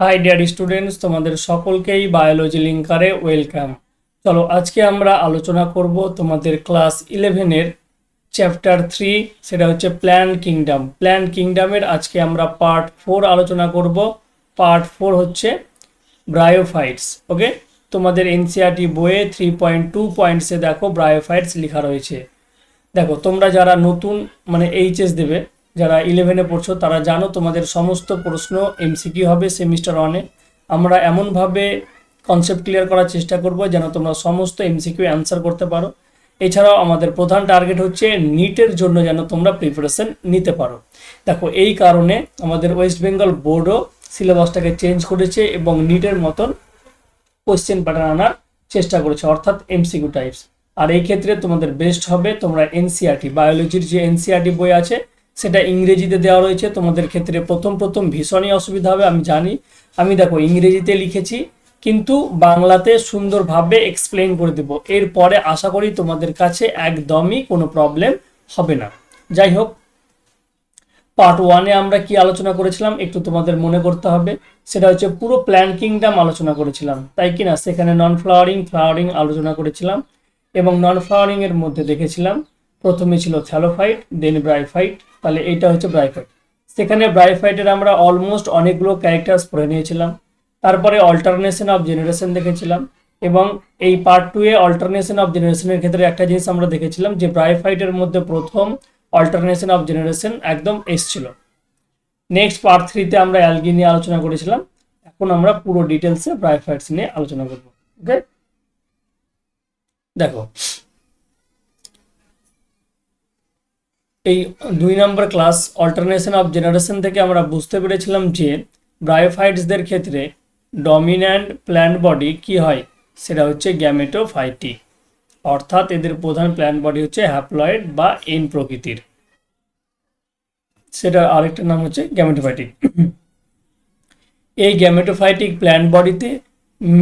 High dear students তোমাদের সকলকেই biology লিঙ্কারে welcome চলো, আজকে আমরা আলোচনা করব তোমাদের ক্লাস ইলেভেনের চ্যাপ্টার থ্রি সেটা হচ্ছে প্ল্যান কিংডম প্ল্যান কিংডমের আজকে আমরা পার্ট ফোর আলোচনা করব। পার্ট ফোর হচ্ছে ব্রায়োফাইটস ওকে তোমাদের এনসিআরটি বইয়ে থ্রি পয়েন্ট টু পয়েন্টসে দেখো ব্রায়োফাইটস লেখা রয়েছে। দেখো, তোমরা যারা নতুন মানে এইচএস দেবে যারা ইলেভেনে পড়ছো, তারা জানো তোমাদের সমস্ত প্রশ্ন এমসিকিউ হবে সেমিস্টার ওয়ানে আমরা এমনভাবে কনসেপ্ট ক্লিয়ার করার চেষ্টা করব যেন তোমরা সমস্ত এমসিকিউ অ্যান্সার করতে পারো। এছাড়াও আমাদের প্রধান টার্গেট হচ্ছে নিটের জন্য যেন তোমরা প্রিপারেশন নিতে পারো। দেখো, এই কারণে আমাদের ওয়েস্ট বেঙ্গল বোর্ডও সিলেবাসটাকে চেঞ্জ করেছে এবং নিটের মতন কোয়েশ্চেন প্যাটার্ন আনার চেষ্টা করেছে, অর্থাৎ এমসিকিউ টাইপস আর এই ক্ষেত্রে তোমাদের বেস্ট হবে তোমরা এনসিআরটি বায়োলজির যে এনসিআরটি বই আছে সেটা ইংরেজিতে দেওয়া রয়েছে। তোমাদের ক্ষেত্রে প্রথম প্রথম ভীষণই অসুবিধা হবে, আমি জানি। আমি দেখো, ইংরেজিতে লিখেছি, কিন্তু বাংলাতে সুন্দরভাবে এক্সপ্লেন করে দেবো। এরপরে আশা করি তোমাদের কাছে একদমই কোনো প্রবলেম হবে না। যাই হোক পার্ট ওয়ানে আমরা কি আলোচনা করেছিলাম, একটু তোমাদের মনে করতে হবে। সেটা হচ্ছে পুরো প্ল্যান কিংডম আলোচনা করেছিলাম। তাই কি না সেখানে নন ফ্লাওয়ারিং ফ্লাওয়ারিং আলোচনা করেছিলাম এবং নন ফ্লাওয়ারিং এর মধ্যে দেখেছিলাম। প্রথমে ছিল থ্যালোফাইট দেন ব্রাইফাইট তাহলে এইটা হচ্ছে ব্রাইফাইট সেখানে ব্রাইফাইটের আমরা অলমোস্ট অনেকগুলো ক্যারেক্টার্স পড়ে নিয়েছিলাম। তারপরে অল্টারনেশন অফ জেনারেশন দেখেছিলাম এবং এই পার্ট টু এ অল্টারনেশন অফ জেনারেশনের ক্ষেত্রে একটা জিনিস আমরা দেখেছিলাম যে ব্রাইফাইটের মধ্যে প্রথম অল্টারনেশন অফ জেনারেশন একদম এসছিল। নেক্সট পার্ট থ্রিতে আমরা অ্যালগি নিয়ে আলোচনা করেছিলাম। এখন আমরা পুরো ডিটেলসে ব্রাইফাইটস নিয়ে আলোচনা করব। ওকে দেখো এই দুই number class alternation of generation থেকে আমরা বুঝতে পেরেছিলাম যে ব্রায়োফাইটসদের ক্ষেত্রে ডমিন্যান্ট প্ল্যান্ট বডি কি হয়? সেটা হচ্ছে গ্যামেটোফাইটিক অর্থাৎ এদের প্রধান প্ল্যান্ট বডি হচ্ছে হ্যাপ্লয়েড বা এন প্রকৃতির। সেটা আরেকটা নাম হচ্ছে গ্যামেটোফাইটিক এই গ্যামেটোফাইটিক প্ল্যান্ট বডিতে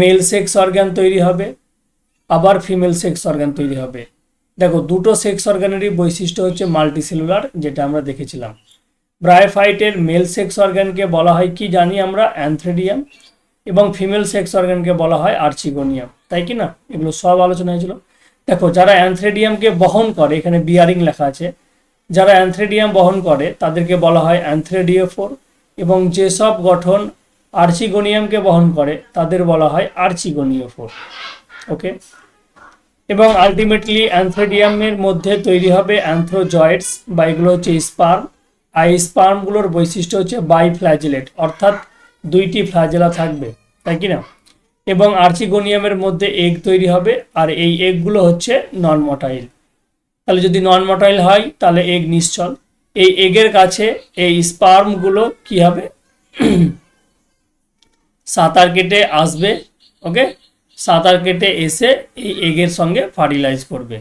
মেল সেক্স অর্গান তৈরি হবে, আবার ফিমেল সেক্স অর্গান তৈরি হবে। দেখো, দুটো সেক্স অর্গানেরই বৈশিষ্ট্য হচ্ছে মাল্টিসেলুলার যেটা আমরা দেখেছিলাম। ব্রায়োফাইটের মেল সেক্স অর্গানকে বলা হয় কি জানি আমরা? অ্যান্থ্রেডিয়াম এবং ফিমেল সেক্স অর্গানকে বলা হয় আর্চিগোনিয়াম তাই কি না? এগুলো সব আলোচনা হয়েছিল। দেখো, যারা অ্যান্থ্রেডিয়ামকে বহন করে, এখানে বিয়ারিং লেখা আছে, যারা অ্যান্থ্রেডিয়াম বহন করে, তাদেরকে বলা হয় অ্যান্থ্রেডিওফোর এবং যেসব গঠন আর্চিগোনিয়ামকে বহন করে, তাদের বলা হয় আর্চিগোনিওফোর ওকে এবং আলটিমেটলি অ্যান্থ্রেডিয়ামের মধ্যে তৈরি হবে অ্যান্থ্রোজয়েডস বা এগুলো হচ্ছে স্পার্ম আর এই স্পার্মগুলোর বৈশিষ্ট্য হচ্ছে বাই ফ্ল্যাজেলেট অর্থাৎ দুইটি ফ্ল্যাজেলা থাকবে, তাই কি না এবং আর্চিগোনিয়ামের মধ্যে এগ তৈরি হবে, আর এই এগগুলো হচ্ছে নন মটাইল তাহলে যদি নন মটাইল হয়, তাহলে এগ নিশ্চল। এই এগের কাছে এই স্পার্মগুলো কি হবে? সাঁতার কেটে আসবে ওকে সাঁতার কেটে এসে এই এগের সঙ্গে ফার্টিলাইজ করবে।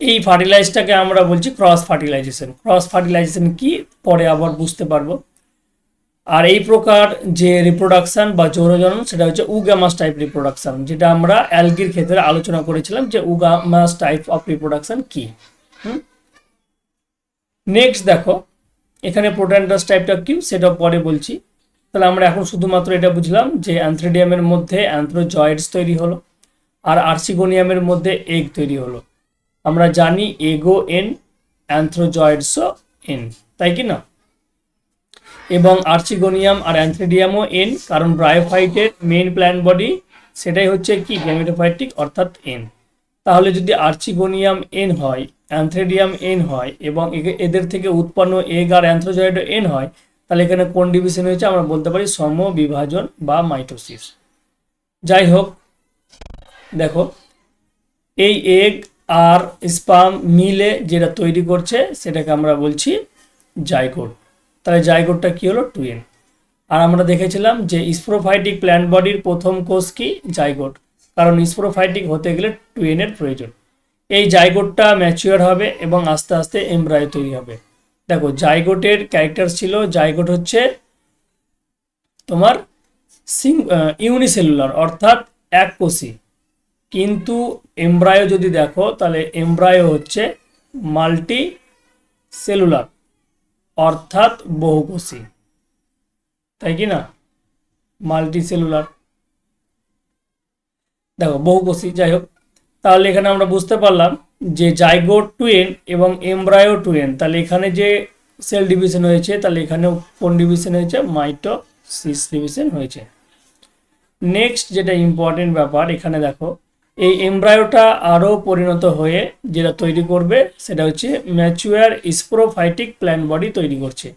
এই ফার্টিলাইজটাকে আমরা বলছি ক্রস ফার্টিলাইজেশন। ক্রস ফার্টিলাইজেশন কি? পরে আবার বুঝতে পারব। আর এই প্রকার যে রিপ্রোডাকশন বা যৌনজনন সেটা হচ্ছে উগামাস টাইপ রিপ্রোডাকশন যেটা আমরা অ্যালগির ক্ষেত্রে আলোচনা করেছিলাম যে উগামাস টাইপ অফ রিপ্রোডাকশন কি। নেক্সট দেখো, এখানে প্রোট্যান্ডাস টাইপটা কি সেটা পরে বলছি। তাহলে আমরা এখন শুধুমাত্র এটা বুঝলাম যে অ্যান্থ্রেডিয়ামের মধ্যে অ্যান্থ্রোজয়েডস তৈরি হলো আর আর্সিগোনিয়ামের মধ্যে এগ তৈরি হলো। আমরা জানি এগো এন অ্যান্থ্রোজয়েডসও এন, তাই কি না? এবং আর্চিগোনিয়াম আর অ্যান্থ্রেডিয়ামও এন, কারণ ব্রায়োফাইটের মেন প্ল্যান বডি সেটাই হচ্ছে কি? গ্যামেটোফাইটিক অর্থাৎ এন। তাহলে যদি আর্চিগোনিয়াম এন হয়, অ্যান্থ্রেডিয়াম এন হয় এবং এদের থেকে উৎপন্ন এগ আর অ্যান্থ্রোজয়েড এন হয় তাহলে এখানে কোন ডিভিশন হয়েছে? আমরা বলতে পারি সম বিভাজন বা মাইটোসিস যাই হোক, দেখো, এই এগ আর স্পাম মিলে যেটা তৈরি করছে, সেটাকে আমরা বলছি জাইগোট তাহলে জাইগোটটা কি হলো? টুয়েন আর আমরা দেখেছিলাম যে স্প্রোফাইটিক প্ল্যান্ট বডির প্রথম কোষ কি? জাইগোট কারণ স্প্রোফাইটিক হতে গেলে টুয়েনের প্রয়োজন। এই জাইগোটটা ম্যাচিওর হবে এবং আস্তে আস্তে এমব্রায় তৈরি হবে। দেখো জাইগোটের ক্যারেক্টার ছিল জাইগোট হচ্ছে তোমার সিং ইউনিসেলুলার অর্থাৎ এক কোষী। কিন্তু এমব্রায়ো যদি দেখো, তাহলে এমব্রায়ো হচ্ছে মাল্টি সেলুলার অর্থাৎ বহুকোষী। তাই কি না? মাল্টি সেলুলার দেখো, বহুকোষী, যাই হোক তাহলে এখানে আমরা বুঝতে পারলাম যে জাইগোট টুয়েন এবং এমব্রায়ো টুয়েন, তাহলে এখানে যে সেল ডিভিশন হয়েছে, তাহলে এখানেও কোন ডিভিশন হয়েছে? মাইটোসিস ডিভিশন হয়েছে। নেক্সট যেটা ইম্পর্টেন্ট ব্যাপার, এখানে দেখো, এই এমব্রায়োটা আরও পরিণত হয়ে যেটা তৈরি করবে, সেটা হচ্ছে ম্যাচুয়ার স্প্রোফাইটিক প্ল্যান বডি তৈরি করছে।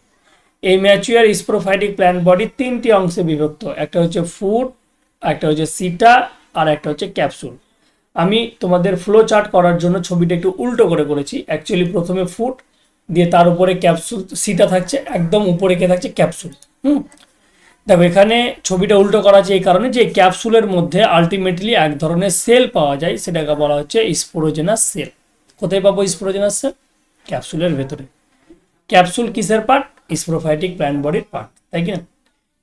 এই ম্যাচুয়ার স্প্রোফাইটিক প্ল্যান বডি তিনটি অংশে বিভক্ত, একটা হচ্ছে ফুড, একটা হচ্ছে সিটা, আর একটা হচ্ছে ক্যাপসুল। আমি তোমাদের ফ্লো চার্ট করার জন্য ছবিটা একটু উল্টো করে করেছি। অ্যাকচুয়ালি প্রথমে ফুট দিয়ে তার উপরে ক্যাপসুল সিটা থাকছে, একদম উপরে কে থাকছে ক্যাপসুল হুম? দেখো, এখানে ছবিটা উল্টো করা আছে এই কারণে যে ক্যাপসুলের মধ্যে আলটিমেটলি এক ধরনের সেল পাওয়া যায়, সেটাকে বলা হচ্ছে স্পোরোজেনাস সেল কোথায় পাবো স্পোরোজেনাস সেল ক্যাপসুলের ভেতরে। ক্যাপসুল কিসের পার্ট স্পোরোফাইটিক প্ল্যান্ট বডির পার্ট তাই কি না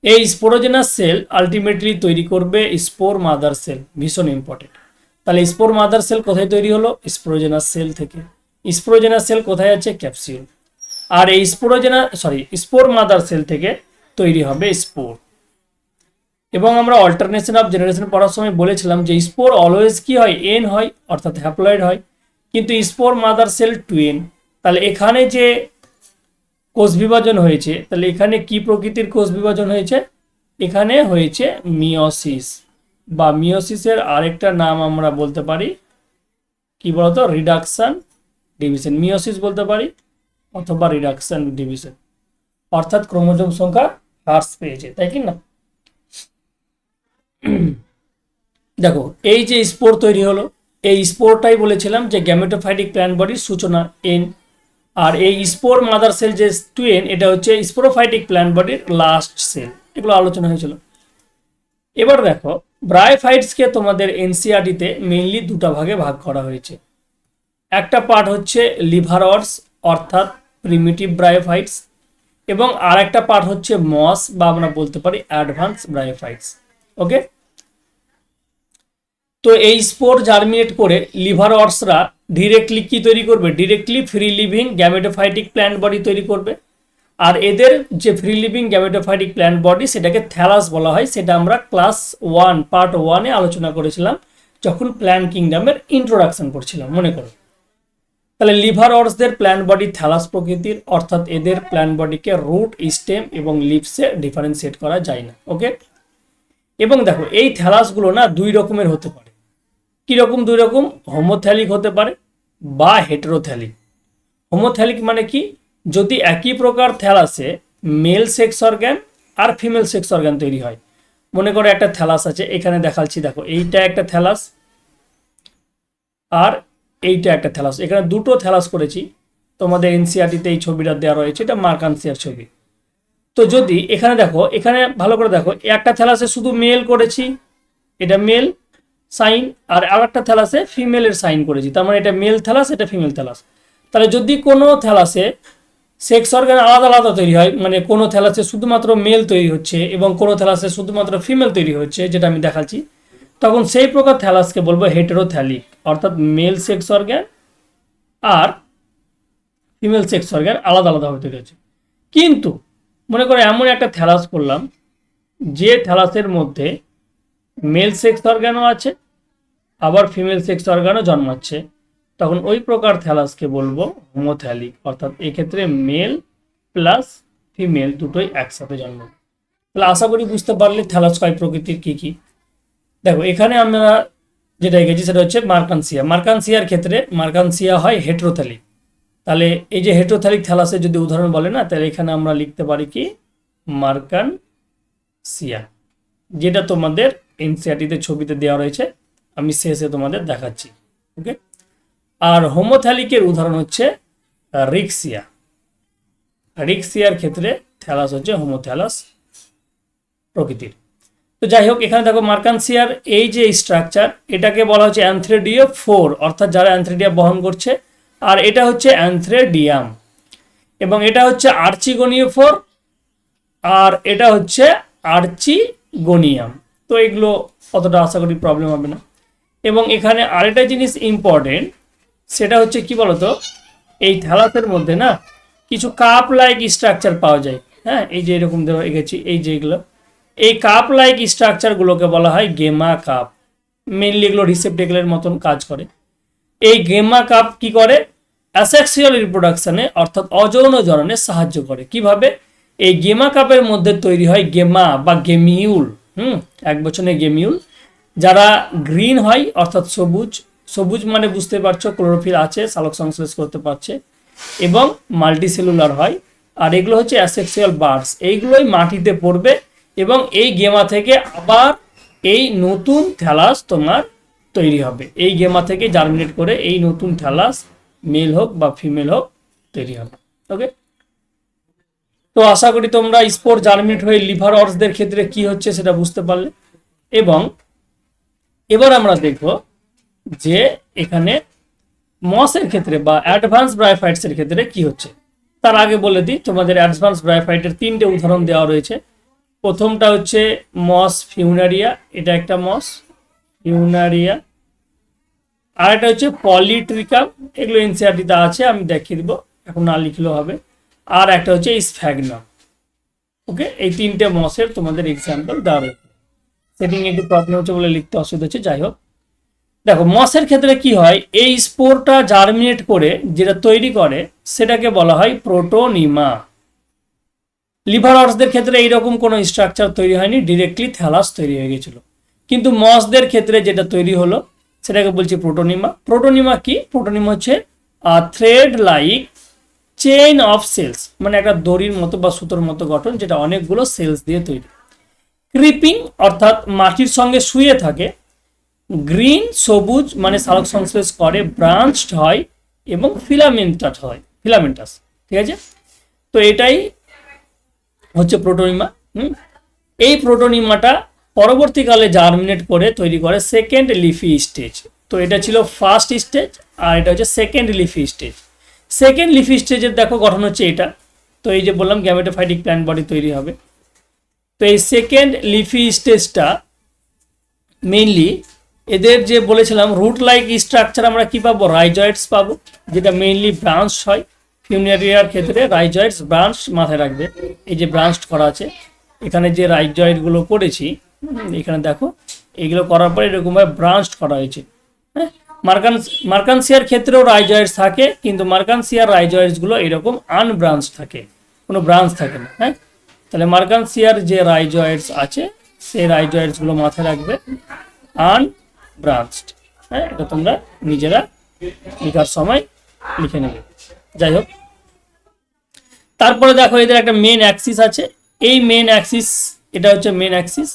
এই স্পোরোজেনাস সেল আলটিমেটলি তৈরি করবে স্পোর মাদার সেল ভীষণ ইম্পর্টেন্ট তাহলে স্পোর মাদার সেল কোথায় তৈরি হলো? স্পোরোজেনাস সেল থেকে। স্পোরোজেনাস সেল কোথায় আছে? ক্যাপসিউল আর এই স্পোরোজেনা সরি স্পোর মাদার সেল থেকে তৈরি হবে স্পোর এবং আমরা অল্টারনেশন অফ জেনারেশন পড়ার সময় বলেছিলাম যে স্পোর অলওয়েজ কি হয়? এন হয়, অর্থাৎ হ্যাপ্লয়েড হয়। কিন্তু স্পোর মাদার সেল টুয়েন তাহলে এখানে যে কোষ বিভাজন হয়েছে, তাহলে এখানে কি প্রকৃতির কোষ বিভাজন হয়েছে? এখানে হয়েছে মিওসিস বা মিওসিসের আরেকটা নাম আমরা বলতে পারি, কি বলতো? Reduction division. মিওসিস বলতে পারি, অথবা রিডাকশান ডিভিশন। অর্থাৎ ক্রোমোজোম সংখ্যা হ্রাস পেয়েছে, তাই কি না? দেখো, এই যে স্পোর তৈরি হলো, এই স্পোরটাই বলেছিলাম যে গ্যামেটোফাইটিক প্ল্যান্ট বডির সূচনা, এন। আর এই স্পোর মাদার সেল যে টুয়েন এটা হচ্ছে স্পোরোফাইটিক প্ল্যান্ট বডির লাস্ট সেল। এগুলো আলোচনা হয়েছিল। এবার দেখো ব্রায়োফাইটসকে তোমাদের এনসিআরটিতে মেইনলি দুটা ভাগে ভাগ করা হয়েছে। একটা পার্ট হচ্ছে লিভারওয়ার্স অর্থাৎ প্রিমিটিভ ব্রায়োফাইটস এবং আর একটা পার্ট হচ্ছে মস, বা আমরা বলতে পারি অ্যাডভান্স ব্রায়োফাইটস ওকে তো এই স্পোর জার্মিনেট করে লিভার অর্সরা ডিরেক্টলি কি তৈরি করবে? Directly free living gametophytic plant body তৈরি করবে। আর এদের যে free living gametophytic plant body সেটাকে থ্যালাস বলা হয়, সেটা আমরা ক্লাস ওয়ান পার্ট ওয়ানে আলোচনা করেছিলাম, যখন প্ল্যান কিংডমের ইন্ট্রোডাকশন করছিলাম, মনে করো। তাহলে লিভার অর্সদের প্ল্যান্ট বডি থ্যালাস প্রকৃতির, অর্থাৎ এদের প্ল্যান্ট বডিকে রুট স্টেম এবং লিপসে ডিফারেন্সিয়েট করা যায় না ওকে এবং দেখো, এই থ্যালাসগুলো না দুই রকমের হতে পারে। কীরকম দুই রকম? হোমোথ্যালিক হতে পারে বা হেটেরোথ্যালিক হোমোথ্যালিক মানে কি? যদি একই প্রকার থ্যালাসে মেল সেক্স অর্গ্যান আর ফিমেল সেক্স অর্গ্যান তৈরি হয়। মনে করো একটা থ্যালাস আছে, এখানে দেখাচ্ছি, দেখো, এইটা একটা থ্যালাস আর এইটা একটা থ্যালাস এখানে দুটো থ্যালাস করেছি, তোমাদের এনসিআরটিতে এই ছবিটা দেওয়া রয়েছে, এটা মার্কানসিয়ার ছবি। তো যদি এখানে দেখো, এখানে ভালো করে দেখো, একটা থ্যালাসে শুধু মেল করেছি, এটা মেল সাইন আর আর একটা থ্যালাসে ফিমেলের সাইন করেছি। তার মানে এটা মেল থ্যালাস এটা ফিমেল থ্যালাস তাহলে যদি কোনো থ্যালাসে সেক্স অর্গান আলাদা আলাদা তৈরি হয়। মানে কোনো থ্যালাসে শুধুমাত্র মেল তৈরি হচ্ছে এবং কোনো থ্যালাসে শুধুমাত্র ফিমেল তৈরি হচ্ছে, যেটা আমি দেখাচ্ছি। তখন সেই প্রকার থ্যালাসকে বলব হেটেরোথ্যালিক অর্থাৎ মেল সেক্স অর্গ্যান আর ফিমেল সেক্স অর্গ্যান আলাদা আলাদাভাবে তৈরি হচ্ছে। কিন্তু মনে করো এমন একটা থ্যালাস করলাম, যে থ্যালাসের মধ্যে মেল সেক্স অর্গানও আছে, আবার ফিমেল সেক্স অর্গানও জন্মাচ্ছে। তখন ওই প্রকার থ্যালাসকে বলব হোমোথ্যালিক, অর্থাৎ এক্ষেত্রে মেল প্লাস ফিমেল দুটোই একসাথে জন্ম তাহলে আশা করি বুঝতে পারলে থ্যালাস কয় প্রকৃতির কী কী? দেখো, এখানে আমরা যেটা গেছি সেটা হচ্ছে মার্কানসিয়া। মার্কানসিয়ার ক্ষেত্রে মার্কানসিয়া হয় হেট্রোথ্যালিক। তাহলে এই যে হেট্রোথ্যালিক থ্যালাসের যদি উদাহরণ বলে না, তাহলে এখানে আমরা লিখতে পারি কি? মার্কানসিয়া, যেটা তোমাদের এনসিআরটিতে ছবিতে দেওয়া রয়েছে। আমি শেষে তোমাদের দেখাচ্ছি, ওকে? আর হোমোথ্যালিকের উদাহরণ হচ্ছে রিক্সিয়া। রিক্সিয়ার ক্ষেত্রে থ্যালাস হচ্ছে হোমোথ্যালাস প্রকৃতির। তো যাই হোক, এখানে দেখো মার্কানসিয়ার এই যে স্ট্রাকচার এটাকে বলা হচ্ছে অ্যান্থ্রেডিও ফোর, অর্থাৎ যারা অ্যান্থ্রেডিয়া বহন করছে, আর এটা হচ্ছে অ্যান্থ্রেডিয়াম। এবং এটা হচ্ছে আর্চিগোনিও ফোর, আর এটা হচ্ছে আর্চিগোনিয়াম। তো এগুলো অতটা আশা করি প্রবলেম হবে না। এবং এখানে আরেকটা জিনিস ইম্পর্টেন্ট সেটা হচ্ছে কি বলতো? এই থ্যালাসের মধ্যে না কিছু কাপ লাইক স্ট্রাকচার পাওয়া যায়। হ্যাঁ এই যে এরকম ধরো এঁকেছি এই যে এগুলো। এই কাপ লাইক স্ট্রাকচারগুলোকে বলা হয় গেমা কাপ। মেনলি এগুলো রিসেপ্টেকলের মতন কাজ করে। এই গেমা কাপ কি করে? অ্যাসেক্সুয়াল রিপ্রোডাকশনে অর্থাৎ অযৌন জননে সাহায্য করে। কীভাবে? এই গেমা কাপের মধ্যে তৈরি হয় গেমা বা গেমিউল। হুম, এক বছরে গেমিউল। যারা গ্রিন হয়, অর্থাৎ সবুজ সবুজ মানে বুঝতে পারছ, ক্লোরোফিল আছে, সালোক সংশ্লেষ করতে পারছে, এবং মাল্টিসেলুলার হয়, আর এগুলো হচ্ছে অ্যাসেক্সুয়াল বার্ডস এইগুলোই মাটিতে পড়বে, এবং এই গেমা থেকে আবার এই নতুন থ্যালাস তোমার তৈরি হবে। এই গেমা থেকে জার্মিনেট করে এই নতুন থ্যালাস মেল হোক বা ফিমেল হোক তৈরি হবে ওকে তো আশা করি তোমরা স্পোর জার্মিনেট হয়ে লিভার অর্সদের ক্ষেত্রে কি হচ্ছে সেটা বুঝতে পারলে, এবং এবার আমরা দেখব যে এখানে মসের ক্ষেত্রে বা অ্যাডভান্স ব্রাইফাইটস এর ক্ষেত্রে কি হচ্ছে? তার আগে বলে দিই, তোমাদের অ্যাডভান্স ব্রাইফাইটের তিনটে উদাহরণ দেওয়া রয়েছে। প্রথমটা হচ্ছে মস ফিউনারিয়া, এটা একটা মস ফিউনারিয়া। আর একটা হচ্ছে পলিট্রিকাম, এগুলো এনসিআরটিতে আছে, আমি দেখিয়ে দিব, এখন না লিখলেও হবে। আর একটা হচ্ছে স্ফ্যাগনাম। ওকে, এই তিনটে মসের তোমাদের এক্সাম্পল দেওয়া রয়েছে। সেটিং একটু প্রবলেম হচ্ছে বলে লিখতে অসুবিধা হচ্ছে, যাই হোক। দেখো, মসের ক্ষেত্রে কি হয়? এই স্পোরটা জার্মিনেট করে যেটা তৈরি করে, সেটাকে বলা হয় প্রোটোনিমা লিভার অর্সদের ক্ষেত্রে এইরকম কোনো স্ট্রাকচার তৈরি হয়নি ডিরেক্টলি থ্যালাস তৈরি হয়ে গেছিল। কিন্তু মসদের ক্ষেত্রে যেটা তৈরি হলো, সেটাকে বলছি প্রোটোনিমা প্রোটোনিমা কি? প্রোটোনিমা হচ্ছে thread like chain of cells মানে একটা দড়ির মতো বা সুতোর মতো গঠন, যেটা অনেকগুলো সেলস দিয়ে তৈরি। ক্রিপিং অর্থাৎ মাটির সঙ্গে শুয়ে থাকে গ্রিন, সবুজ মানে সালোক সংশ্লেষ করে ব্রাঞ্চড হয় এবং ফিলামেন্টাস হয় ফিলামেন্টাস ঠিক আছে? তো এটাই হচ্ছে প্রোটোনিমা হুম? এই প্রোটোনিমাটা পরবর্তীকালে জার্মিনেট করে, তৈরি করে সেকেন্ড লিফি স্টেজ তো এটা ছিল ফার্স্ট স্টেজ আর এটা হচ্ছে second leafy stage second leafy স্টেজের দেখো গঠন হচ্ছে এটা, তো এই যে বললাম গ্যামেটোফাইটিক প্ল্যান্ট বডি তৈরি হবে। তো এই সেকেন্ড লিফি স্টেজটা মেইনলি এদের যে বলেছিলাম রুট লাইক স্ট্রাকচার আমরা কি পাবো? রাইজয়েডস পাবো, যেটা মেইনলি ব্রাঞ্চ হয়। ফিউনিয়ারিয়ার ক্ষেত্রে রাইজয়েডস ব্রাঞ্চ মাথায় রাখবে। এই যে ব্রাঞ্চ করা আছে, এখানে যে রাইজয়েডগুলো করেছি এখানে দেখো, এগুলো করার পরে এরকমভাবে ব্রাঞ্চ করা হয়েছে। হ্যাঁ মার্কান মার্কানসিয়ার ক্ষেত্রেও রাইজয়েডস থাকে, কিন্তু মার্কানসিয়ার রাইজয়েডসগুলো এরকম আনব্রাঞ্চ থাকে, কোনো ব্রাঞ্চ থাকে না হ্যাঁ? তাহলে মার্কানসিয়ার যে রাইজয়েডস আছে, সেই রাইজয়েডসগুলো মাথায় রাখবে। আন ব্রাঞ্চড হ্যাঁ এটা তোমরা নিজেরা লেখার সময় লিখে নেবে। যাই হোক। তারপরে দেখো, এদের একটা মেন অ্যাক্সিস আছে। এই মেন অ্যাক্সিস এটা হচ্ছে মেন অ্যাক্সিস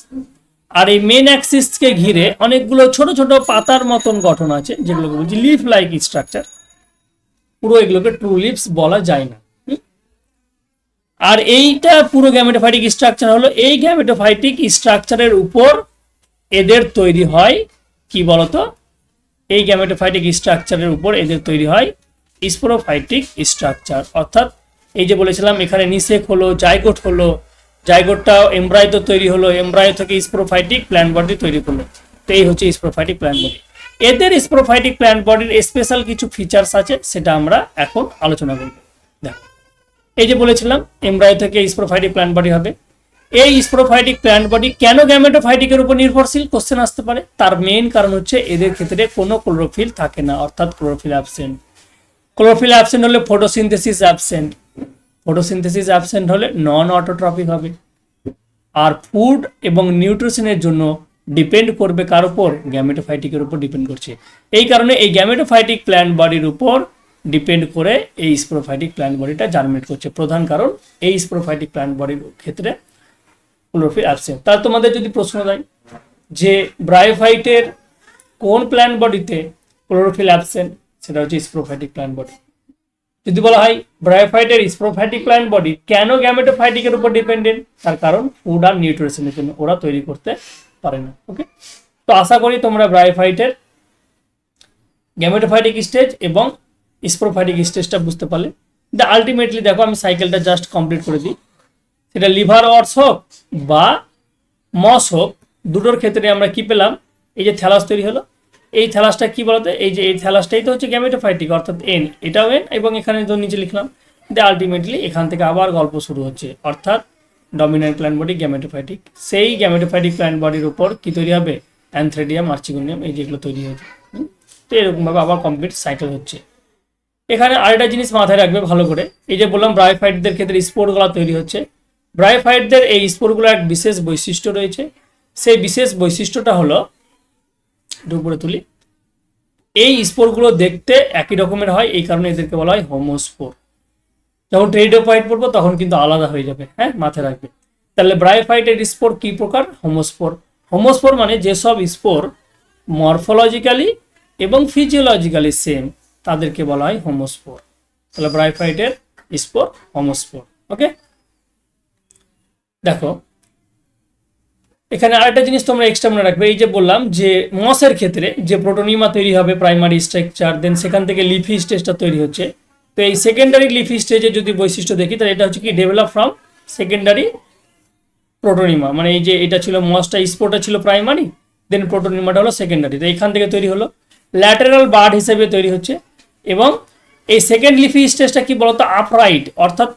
আর এই মেন অ্যাক্সিসকে ঘিরে অনেকগুলো ছোট ছোট পাতার মতন গঠন আছে, যেগুলোকে বলছি লিফ লাইক স্ট্রাকচার পুরো এগুলোকে ট্রু লিভস বলা যায় না? আর এইটা পুরো গ্যামেটোফাইটিক স্ট্রাকচার হলো। এই গ্যামেটোফাইটিক স্ট্রাকচারের উপর এদের তৈরি হয় কি বলতো? এই গ্যামেটোফাইটিক স্ট্রাকচারের উপর এদের তৈরি হয় স্পোরোফাইটিক স্ট্রাকচার অর্থাৎ এই যে বলেছিলাম, এখানে নিষেক হলো জাইগোট হলো জাইগোটটা এমব্রাইতো তৈরি হলো এমব্রাইও থেকে স্পোরোফাইটিক প্ল্যান্ট বডি তৈরি করল। তো এই হচ্ছে স্পোরোফাইটিক প্ল্যান্ট বডি এদের স্পোরোফাইটিক প্ল্যান্ট বডির স্পেশাল কিছু ফিচার্স আছে, সেটা আমরা এখন আলোচনা করব। দেখো, এই যে বলেছিলাম এমব্রাইও থেকে স্পোরোফাইটিক প্ল্যান্ট বডি হবে। এই স্প্রোফাইটিক প্ল্যান্ট বডি কেন গ্যামেটোফাইটিকের উপর নির্ভরশীল? কোশ্চেন আসতে পারে। তার মেইন কারণ হচ্ছে এদের ক্ষেত্রে কোনো ক্লোরোফিল থাকে না, অর্থাৎ ক্লোরোফিল অ্যাবসেন্ট ক্লোরোফিল অ্যাবসেন্ট হলে ফটোসিনথেসিস অ্যাবসেন্ট ফটোসিনথেসিস অ্যাবসেন্ট হলে নন অটোট্রপিক হবে। আর ফুড এবং নিউট্রিশনের জন্য ডিপেন্ড করবে কার উপর? গ্যামেটোফাইটিকের উপর ডিপেন্ড করছে। এই কারণে এই গ্যামেটোফাইটিক প্ল্যান্ট বডির উপর ডিপেন্ড করে এই স্প্রোফাইটিক প্ল্যান্ট বডিটা জার্মিনেট করছে। প্রধান কারণ এই স্প্রোফাইটিক প্ল্যান্ট বডির ক্ষেত্রে ক্লোরোফিল অ্যাবসেন্ট তার তোমাদের যদি প্রশ্ন দেয় যে ব্রায়োফাইটের কোন প্ল্যান্ট বডিতে ক্লোরোফিল অ্যাবসেন্ট সেটা হচ্ছে স্প্রোফাইটিক প্ল্যান্ট বডি যদি বলা হয় ব্রায়োফাইটের স্প্রোফাইটিক প্ল্যান্ট বডি কেন গ্যামেটোফাইটিকের উপর ডিপেন্ডেন্ট তার কারণ ফুড আর নিউট্রিশনের জন্য ওরা তৈরি করতে পারে না ওকে তো আশা করি তোমরা ব্রায়োফাইটের গ্যামেটোফাইটিক স্টেজ এবং স্প্রোফাইটিক স্টেজটা বুঝতে পারলে। দ্য আলটিমেটলি দেখো আমি সাইকেলটা জাস্ট কমপ্লিট করে দিই। সেটা লিভার অর্স হোক বা মস হোক, দুটোর ক্ষেত্রে আমরা কি পেলাম? এই যে থ্যালাস তৈরি হলো। এই থ্যালাসটা কি বলতো? এই যে এই থ্যালাসটাই তো হচ্ছে গ্যামেটোফাইটিক অর্থাৎ এন এটাও এন এবং এখানে তো নিচে লিখলাম। দে আলটিমেটলি এখান থেকে আবার গল্প শুরু হচ্ছে, অর্থাৎ ডমিনেন্ট প্ল্যান্ট বডি গ্যামেটোফাইটিক সেই গ্যামেটোফাইটিক প্ল্যান্ট বডির উপর কি তৈরি হবে? অ্যানথ্রেডিয়াম আর্চিগোনিয়াম এই যেগুলো তৈরি হয়েছে। তো এরকমভাবে আবার কমপ্লিট সাইকেল হচ্ছে। এখানে আরেকটা জিনিস মাথায় রাখবে ভালো করে। এই যে বললাম ব্রায়োফাইটদের ক্ষেত্রে স্পোরগুলো তৈরি হচ্ছে। ব্রায়োফাইটদের এই স্পোরগুলোর এক বিশেষ বৈশিষ্ট্য রয়েছে। সেই বিশেষ বৈশিষ্ট্যটা হলো, একটু তুলি, এই স্পোরগুলো দেখতে একই রকমের হয়, এই কারণে এদেরকে বলা হয় হোমোস্পোর। যখন টেরিডোফাইট পড়ব, তখন কিন্তু আলাদা হয়ে যাবে হ্যাঁ মাথায় রাখবে। তাহলে ব্রায়োফাইটের স্পোর কি প্রকার? হোমোস্পোর। হোমোস্পোর মানে যেসব স্পোর মরফোলজিক্যালি এবং ফিজিওলজিক্যালি সেম, তাদেরকে বলা হয় হোমোস্পোর। তাহলে ব্রায়োফাইটের স্পোর হোমোস্পোর, ওকে? দেখো, এখানে আরেকটা জিনিস তোমরা এক্সট্রা মনে রাখবে, এই যে বললাম যে মসের ক্ষেত্রে যে প্রোটোনিমা তৈরি হবে প্রাইমারি স্ট্রাকচার দেন সেখান থেকে লিফি স্টেজটা তৈরি হচ্ছে। তো এই সেকেন্ডারি লিফি স্টেজে যদি বৈশিষ্ট্য দেখি, তাহলে এটা হচ্ছে কি ডেভেলপ ফ্রম সেকেন্ডারি প্রোটোনিমা মানে এই যে এটা ছিল মসটা স্পোর্টটা ছিল প্রাইমারি দেন প্রোটোনিমাটা হলো সেকেন্ডারি তো এখান থেকে তৈরি হলো। ল্যাটারাল বার্ড হিসেবে তৈরি হচ্ছে, এবং এই সেকেন্ড লিফি স্টেজটা কি বলতো আপরাইট অর্থাৎ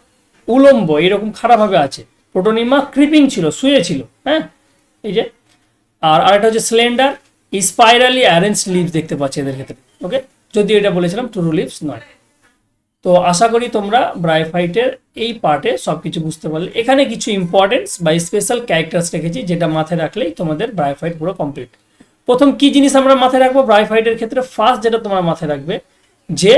উলম্ব, এরকম খারাপভাবে আছে। প্রোটোনিমা ক্রিপিং ছিল, শুয়ে ছিল হ্যাঁ? এই যে, আর আরেকটা হচ্ছে স্লেন্ডার স্পাইরালি অ্যারেঞ্জ লিভস দেখতে পাচ্ছি এদের ক্ষেত্রে, ওকে? যদি এটা বলেছিলাম টুরু লিভস নয়। তো আশা করি তোমরা ব্রাইফাইটের এই পার্টে সব কিছু বুঝতে পারলে। এখানে কিছু ইম্পর্টেন্স বা স্পেশাল ক্যারেক্টার্স রেখেছি, যেটা মাথায় রাখলেই তোমাদের ব্রাইফাইট পুরো কমপ্লিট প্রথম কি জিনিস আমরা মাথায় রাখব ব্রাইফাইটের ক্ষেত্রে? ফার্স্ট যেটা তোমরা মাথায় রাখবে, যে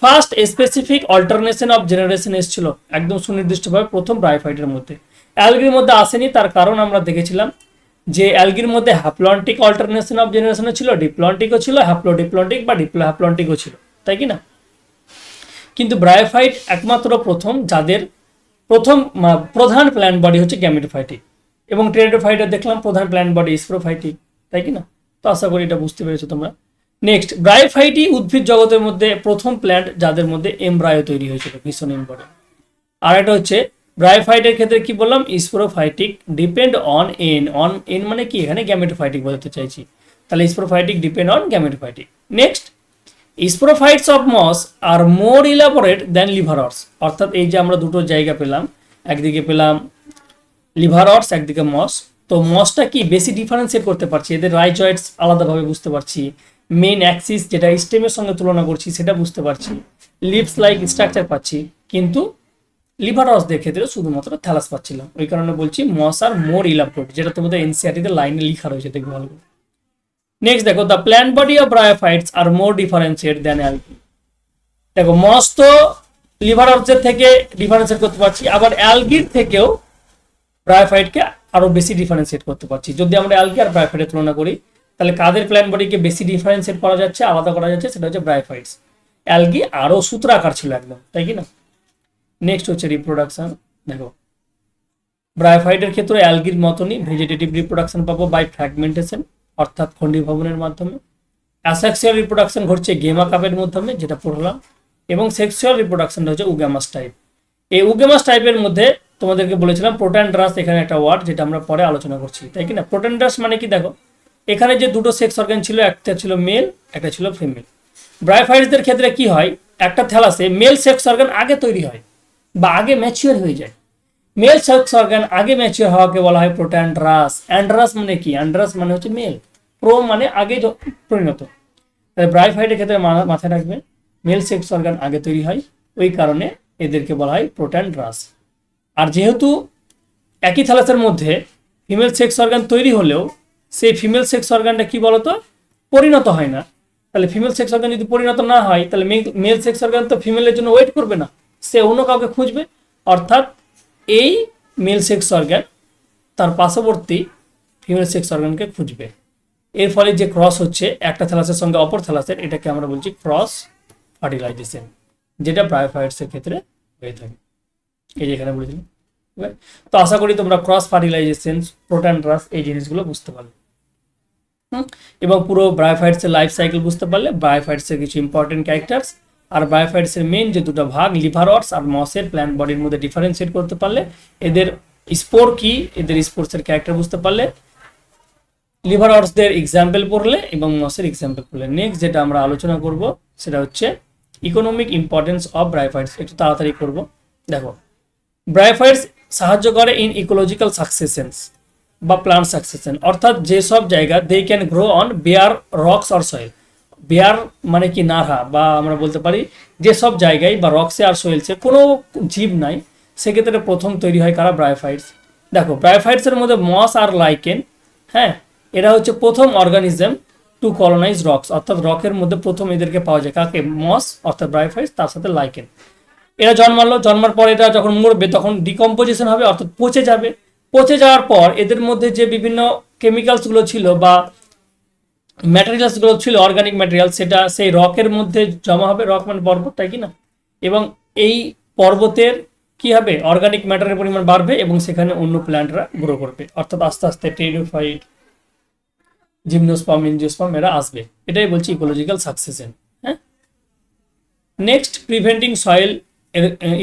first specific alternation of generation এসেছিল একদম সুনির্দিষ্টভাবে প্রথম ব্রাইফাইটের মধ্যে। অ্যালগির মধ্যে আসেনি, তার কারণ আমরা দেখেছিলাম যে অ্যালগির মধ্যে হ্যাপ্লন্টিক অল্টারনেশন অফ জেনারেশনও ছিল, ডিপ্লন্টিকও ছিল হ্যাপ্লো ডিপ্লন্টিক বা ডিপ্লো হ্যাপ্লন্টিকও ছিল, তাই কি না? কিন্তু ব্রায়োফাইট একমাত্র প্রথম, যাদের প্রথম প্রধান প্ল্যান্ট বডি হচ্ছে গ্যামেটোফাইটিক এবং টেরিডোফাইটের দেখলাম প্রধান প্ল্যান্ট বডি স্প্রোফাইটিক তাই কি না? তো আশা করি এটা বুঝতে পেরেছ তোমরা। নেক্সট ব্রায়োফাইটি উদ্ভিদ জগতের মধ্যে প্রথম প্ল্যান্ট যাদের মধ্যে এমব্রায়ো তৈরি হয়েছিল, ভীষণ ইম্পর্টেন্ট আর একটা হচ্ছে ব্রায়োফাইটের ক্ষেত্রে কি বললাম? Sporophytic depend on n on n মানে কি? এখানে গ্যামেটোফাইটিক বোঝাতে চাইছি। তাহলে sporophytic depend on gametophytic next sporophytes of moss are more elaborate than livers অর্থাৎ এই যে আমরা দুটো জায়গা পেলাম, একদিকে পেলাম লিভারস একদিকে মস তো মসটা কি বেশি ডিফারেন্সিয়েট করতে পারছি? এদের রাইজয়েডস আলাদাভাবে বুঝতে পারছি। মেইন অ্যাক্সিস যেটা স্টেমের সঙ্গে তুলনা করছি সেটা বুঝতে পারছি। লিপস লাইক স্ট্রাকচার পাচ্ছি, কিন্তু লিভারসদের ক্ষেত্রে শুধুমাত্র থ্যালাস পাচ্ছিলাম। ওই কারণে বলছি মস আর মোর ইলাবোরেট যেটা তোমাদের এনসিআরটিতে লাইনে লেখা রয়েছে, দেখবে ভালো নেক্সট দেখো the plant body of bryophytes are more differentiate than algae দেখো মস তো লিভারসের থেকে ডিফারেন্সিয়েট করতে পারছি, আবার অ্যালগির থেকেও ব্রায়োফাইটকে আরও বেশি ডিফারেন্সিয়েট করতে পারছি। যদি আমরা অ্যালগি আর ব্রায়োফাইটের তুলনা করি তাহলে কাদের প্ল্যান্ট বডিকে বেশি ডিফারেন্সিয়েট করা যাচ্ছে, আলাদা করা যাচ্ছে, সেটা হচ্ছে ব্রায়োফাইটস অ্যালগি আরও সূত্রাকার ছিল একদম, তাই কি না? নেক্সট হচ্ছে রিপ্রোডাকশন দেখো। ব্রায়োফাইটের ক্ষেত্রে অ্যালগির মতনই ভেজিটেটিভ রিপ্রোডাকশন পাবো বাই ফ্র্যাগমেন্টেশন অর্থাৎ খণ্ডীভবনের মাধ্যমে। অ্যাসেক্সুয়াল রিপ্রোডাকশন ঘটছে গেমা কাপের মাধ্যমে, যেটা পড়লাম, এবং সেক্সুয়াল রিপ্রোডাকশনটা হচ্ছে উগ্যামাস টাইপ এই উগ্যামাস টাইপের মধ্যে তোমাদেরকে বলেছিলাম প্রোট্যান্ড্রাস এখানে একটা ওয়ার্ড যেটা আমরা পরে আলোচনা করছি, তাই কি না? প্রোট্যান্ড্রাস মানে কি দেখো? এখানে যে দুটো সেক্স অর্গান ছিল, একটা ছিল মেল একটা ছিল ফিমেল ব্রায়োফাইটসদের ক্ষেত্রে কি হয়? একটা থ্যালাসে মেল সেক্স অর্গান আগে তৈরি হয় বা আগে ম্যাচিওর হয়ে যায়। মেল সেক্স অর্গান আগে ম্যাচিওর হওয়াকে বলা হয় প্রোট্যান্ড্রাস অ্যান্ড্রাস মানে কি? অ্যান্ড্রাস মানে হচ্ছে মেল প্রো মানে আগে পরিণত। তাহলে ব্রায়োফাইটের ক্ষেত্রে মাথায় রাখবে মেল সেক্স অর্গান আগে তৈরি হয়, ওই কারণে এদেরকে বলা হয় প্রোট্যান্ড্রাস আর যেহেতু একই থ্যালাসের মধ্যে ফিমেল সেক্স অর্গান তৈরি হলেও সেই ফিমেল সেক্স অর্গানটা কি বলতো? পরিণত হয় না। তাহলে ফিমেল সেক্স অর্গান যদি পরিণত না হয়, তাহলে মেল সেক্স অর্গান তো ফিমেলের জন্য ওয়েট করবে না। সে অন্য কাউকে খুঁজবে। অর্থাৎ এই মেল সেক্স অর্গান তার পার্শ্ববর্তী ফিমেল সেক্স অর্গানকে খুঁজবে। এর ফলে যে ক্রস হচ্ছে, একটা থ্যালাসের সঙ্গে অপর থ্যালাসের এটাকে আমরা বলছি ক্রস ফার্টিলাইজেশন যেটা ব্রায়োফাইটসের ক্ষেত্রে হয়ে থাকে। এই যে এখানে বলেছিলাম? তো আশা করি তোমরা ক্রস ফার্টিলাইজেশন প্রোটান রাস এই জিনিসগুলো বুঝতে হুম? এবং পুরো ব্রায়োফাইটসের লাইফ সাইকেল বুঝতে পারলে ব্রায়োফাইটসের কিছু ইম্পর্টেন্ট ক্যারেক্টার্স আর বায়োফাইটসের মেন যে দুটো ভাগ লিভারওয়ার্স আর মসের প্ল্যান্ট বডির মধ্যে ডিফারেন্সিয়েট করতে পারলে এদের স্পোর কি? এদের স্পোর্টসের ক্যারেক্টার বুঝতে পারলে লিভার লিভারওয়ার্সদের এক্সাম্পল পড়লে এবং মসের এক্সাম্পল পড়লে। নেক্সট যেটা আমরা আলোচনা করব সেটা হচ্ছে ইকোনমিক ইম্পর্টেন্স অফ ব্রায়োফাইটস একটু তাড়াতাড়ি করব। দেখো ব্রায়োফাইটস সাহায্য করে ইন ইকোলজিক্যাল সাকসেশনস বা প্লান্ট সাকসেশন অর্থাৎ যেসব জায়গা they can grow on bare rocks or soil bare মানে কি নারহা, বা আমরা বলতে পারি যেসব জায়গায় বা রক্সে আর সোয়েলসে কোনো জীব নাই। সেক্ষেত্রে প্রথম তৈরি হয় কারা? ব্রায়োফাইটস দেখো ব্রায়োফাইটসের মধ্যে মস আর লাইকেন হ্যাঁ এরা হচ্ছে প্রথম অর্গানিজম টু কলোনাইজ রক্স অর্থাৎ রকের মধ্যে প্রথম এদেরকে পাওয়া যায়। কাকে? মস অর্থাৎ ব্রায়োফাইটস তার সাথে লাইকেন এরা জন্মালো, জন্মার পর এটা যখন মরবে, তখন ডিকম্পোজিশন হবে, অর্থাৎ পচে যাবে। পচে যাওয়ার পর এদের মধ্যে যে বিভিন্ন কেমিক্যালসগুলো ছিল বা ম্যাটেরিয়ালসগুলো ছিল অর্গানিক ম্যাটেরিয়াল সেটা সেই রকের মধ্যে জমা হবে। রক মানে পর্বত, তাই কি না? এবং এই পর্বতের কি হবে? অর্গানিক ম্যাটারের পরিমাণ বাড়বে এবং সেখানে অন্য প্ল্যান্টরা গ্রো করবে। অর্থাৎ আস্তে আস্তে টেরিফাইড, জিমনোস্পাম ইনজিওস্পাম এরা আসবে। এটাই বলছি ইকোলজিক্যাল সাকসেশন হ্যাঁ? নেক্সট প্রিভেন্টিং সয়েল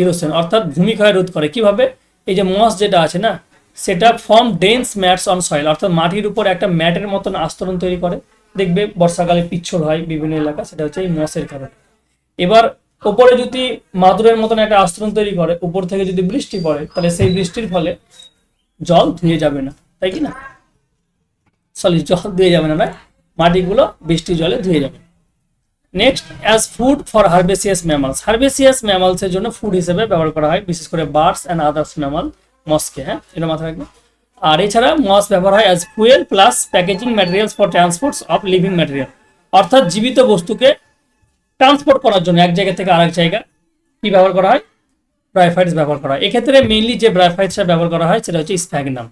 ইরোশন অর্থাৎ ভূমিক্ষয় রোধ করে। কীভাবে? এই যে মস যেটা আছে না সেটা form dense mats on soil অর্থাৎ মাটির উপর একটা ম্যাটের মতন আস্তরণ তৈরি করে। দেখবে বর্ষাকালে পিচ্ছল হয় বিভিন্ন এলাকা, সেটা হচ্ছে এই মসের কারণে। এবার ওপরে যদি মাদুরের মতন একটা আস্তরণ তৈরি করে, উপর থেকে যদি বৃষ্টি পড়ে, তাহলে সেই বৃষ্টির ফলে জল ধুয়ে যাবে না, তাই কি না? সরি জল ধুয়ে যাবে না না? মাটিগুলো বৃষ্টি জলে ধুয়ে যাবে। Next as food for herbaceous mammals herbaceous ম্যামালসের জন্য ফুড হিসেবে ব্যবহার করা হয়, বিশেষ করে বার্ডস অ্যান্ড আদার্স ম্যামাল মসকে হ্যাঁ? এটা মাথায় রাখবে। আর এছাড়া মস ব্যবহার হয় as fuel plus packaging materials for transports of living material অর্থাৎ জীবিত বস্তুকে ট্রান্সপোর্ট করার জন্য এক জায়গা থেকে আরেক জায়গা কি ব্যবহার করা হয়? ব্রাইফাইটস ব্যবহার করা হয়। এক্ষেত্রে মেইনলি যে ব্রাইফাইটসটা ব্যবহার করা হয়, সেটা হচ্ছে স্ফ্যাগনাম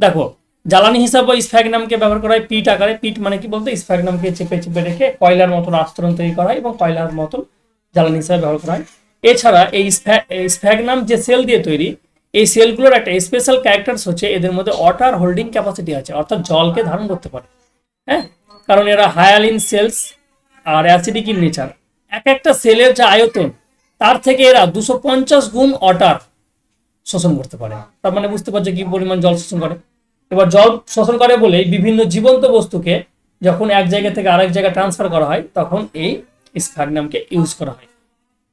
দেখো, জ্বালানি হিসাবে স্ফ্যাগনামকে ব্যবহার করা হয় পিট আকারে। পিট মানে কি বলতো? স্ফ্যাগনামকে চেপে চেপে রেখে কয়লার মতন আস্তরণ তৈরি করা হয় এবং কয়লার মতন জ্বালানি হিসাবে ব্যবহার করা হয়। এছাড়া এই স্ফ্যাগনাম যে সেল দিয়ে তৈরি এই সেলগুলোর একটা স্পেশাল ক্যারেক্টার্স হচ্ছে এদের মধ্যে ওয়াটার হোল্ডিং ক্যাপাসিটি আছে, অর্থাৎ জলকে ধারণ করতে পারে। হ্যাঁ? কারণ এরা hyaline cells R acidic in nature এক একটা সেলের যে আয়তন, তার থেকে এরা দুশো পঞ্চাশ গুণ ওয়াটার শোষণ করতে পারে। তার মানে বুঝতে পারছে কি পরিমাণ জল শোষণ করে? এবার জল শোষণ করে বলেই বিভিন্ন জীবন্ত বস্তুকে যখন এক জায়গা থেকে আরেক জায়গায় ট্রান্সফার করা হয়, তখন এই স্ফ্যাগনামকে ইউজ করা হয়।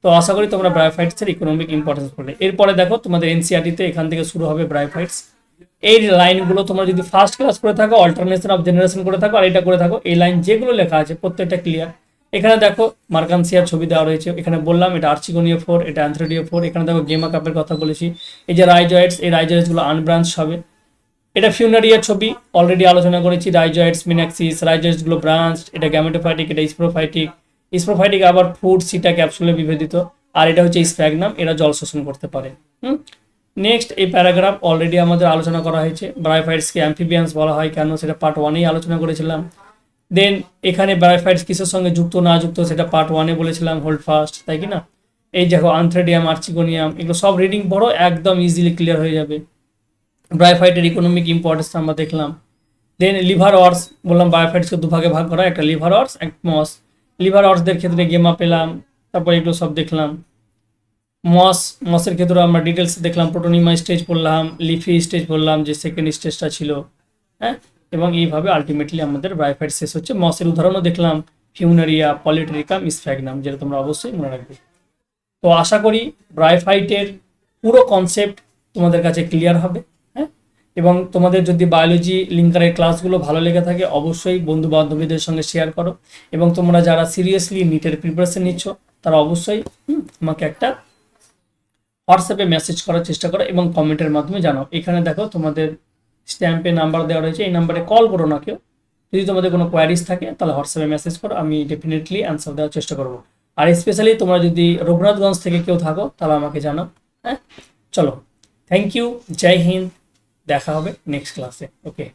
তো আশা করি তোমরা ব্রায়োফাইটসের ইকোনমিক ইম্পর্টেন্স পড়লে। এরপরে দেখো, তোমাদের এনসিআরটিতে এখান থেকে শুরু হবে ব্রায়োফাইটস এই লাইনগুলো তোমরা যদি ফার্স্ট ক্লাস করে থাকো অল্টারনেশন অফ জেনারেশন করে থাকো, আর এটা করে থাকো, এই লাইন যেগুলো লেখা আছে, প্রত্যেকটা ক্লিয়ার এখানে দেখো মার্কানসিয়ার ছবি দেওয়া রয়েছে। এখানে বললাম, এটা আর্চিগোনিয়া ফোর এটা অ্যান্থ্রেডিও ফোর এখানে দেখো গেমা কাপের কথা বলেছি। এই যে রাইজয়েডস এই রাইজয়েডসগুলো আনব্রাঞ্চ হবে। এটা ফিউনারিয়ার ছবি অলরেডি আলোচনা করেছি। রাইজয়েডস মিনাক্সিস রাইজয়েডসগুলো ব্রাঞ্চ এটা গ্যামেটোফাইটিক এটা স্প্রোফাইটিক স্প্রোফাইটিক আবার ফুড সিটা ক্যাপসুলে বিভেদিত। আর এটা হচ্ছে স্প্যাগনাম এরা জল শোষণ করতে পারে। হুম? নেক্সট এই প্যারাগ্রাফ অলরেডি আমাদের আলোচনা করা হয়েছে। ব্রাইফাইটসকে অ্যাম্ফিবিয়ান্স বলা হয় কেন? সেটা পার্ট ওয়ানেই আলোচনা করেছিলাম। দেন এখানে ব্রাইফাইটস কিসের সঙ্গে যুক্ত, না যুক্ত, সেটা পার্ট ওয়ানে বলেছিলাম হোল্ড ফাস্ট তাই কি না? এই দেখো আন্থ্রেডিয়াম আর্চিকোনিয়াম এগুলো সব রিডিং পড়ো, একদম ইজিলি ক্লিয়ার হয়ে যাবে। ব্রাইফাইটের ইকোনমিক ইম্পর্টেন্স আমরা দেখলাম। দেন লিভার অর্স বললাম বায়োফাইটসকে দুভাগে ভাগ করা, একটা লিভার অর্স এক মস লিভার অর্সদের ক্ষেত্রে গেমা পেলাম, তারপর এগুলো সব দেখলাম। মস, মসের ক্ষেত্রে আমরা ডিটেলস দেখলাম, প্রোটোনিমা স্টেজ পড়লাম, লিফি স্টেজ পড়লাম, যে সেকেন্ড স্টেজটা ছিল হ্যাঁ? এবং এইভাবে আলটিমেটলি আমাদের ব্রাইফাইট শেষ হচ্ছে। মসের উদাহরণও দেখলাম ফিউনারিয়া পলিটেরিকাম ইসফ্যাগনাম যেটা তোমরা অবশ্যই মনে রাখবে। তো আশা করি ব্রাইফাইটের পুরো কনসেপ্ট তোমাদের কাছে ক্লিয়ার হবে। এবং তোমাদের যদি বায়োলজি লিঙ্কারের ক্লাসগুলো ভালো লেগে থাকে, অবশ্যই বন্ধু বান্ধবীদের সঙ্গে শেয়ার করো। এবং তোমরা যারা সিরিয়াসলি নিটের প্রিপারেশন নিচ্ছ, তারা অবশ্যই আমাকে একটা হোয়াটসঅ্যাপে মেসেজ করার চেষ্টা করো এবং কমেন্টের মাধ্যমে জানাও। এখানে দেখো তোমাদের স্ট্যাম্পে নাম্বার দেওয়া রয়েছে। এই নাম্বারে কল করো না কেউ। যদি তোমাদের কোনো কোয়ারিজ থাকে, তাহলে হোয়াটসঅ্যাপে মেসেজ করো। আমি ডেফিনেটলি অ্যান্সার দেওয়ার চেষ্টা করব। আর স্পেশালি তোমরা যদি রঘুনাথগঞ্জ থেকে কেউ থাকো, তাহলে আমাকে জানাও। হ্যাঁ? চলো। Thank you Jai Hind. দেখা হবে নেক্সট ক্লাসে ওকে